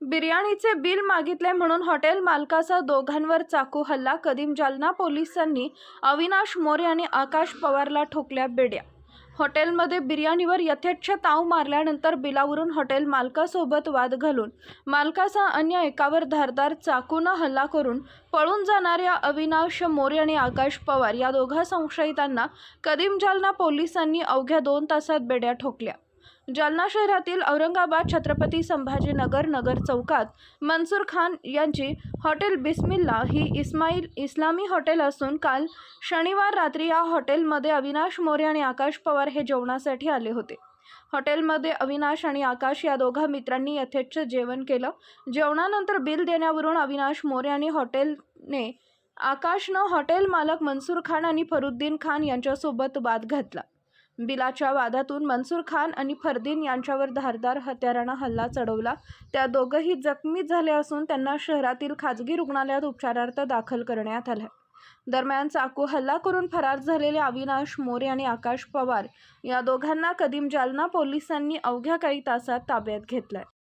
बिर्याणीचे bill मागितले म्हणून hotel मालकाचा दोघांवर चाकू हल्ला कदीम जालना पोलिसांनी अविनाश मोरे आणि आकाश पवारला ठोकल्या बेड्या. हॉटेलमध्ये बिर्याणीवर यथेच्छ ताव मारल्यानंतर बिलावरून हॉटेल मालकासोबत वाद घालून मालकाचा अन्य एकावर धारदार चाकूनं हल्ला करून पळून जाणाऱ्या अविनाश मोरे आणि आकाश पवार या दोघा संशयितांना कदीम जालना पोलिसांनी अवघ्या दोन तासात बेड्या ठोकल्या. जालना शहरातील औरंगाबाद छत्रपती संभाजीनगर नगर चौकात मनसूर खान यांची हॉटेल बिस्मिल्ला ही इस्माईल इस्लामी हॉटेल असून काल शनिवार रात्री या हॉटेलमध्ये अविनाश मोरे आणि आकाश पवार हे जेवणासाठी आले होते. हॉटेलमध्ये अविनाश आणि आकाश या दोघा मित्रांनी यथेच्छ जेवण केलं. जेवणानंतर बिल देण्यावरून अविनाश मोरे आणि हॉटेलने आकाशनं हॉटेल मालक मनसूर खान आणि फरुद्दीन खान यांच्यासोबत वाद घातला. बिलाच्या वादातून मनसूर खान आणि फरदीन यांच्यावर धारदार हत्यारानं हल्ला चढवला. त्या दोघंही जखमी झाले असून त्यांना शहरातील खाजगी रुग्णालयात उपचारार्थ दाखल करण्यात आलं. दरम्यान चाकू हल्ला करून फरार झालेले अविनाश मोरे आणि आकाश पवार या दोघांना कदीम जालना पोलिसांनी अवघ्या काही तासात ताब्यात घेतलंय.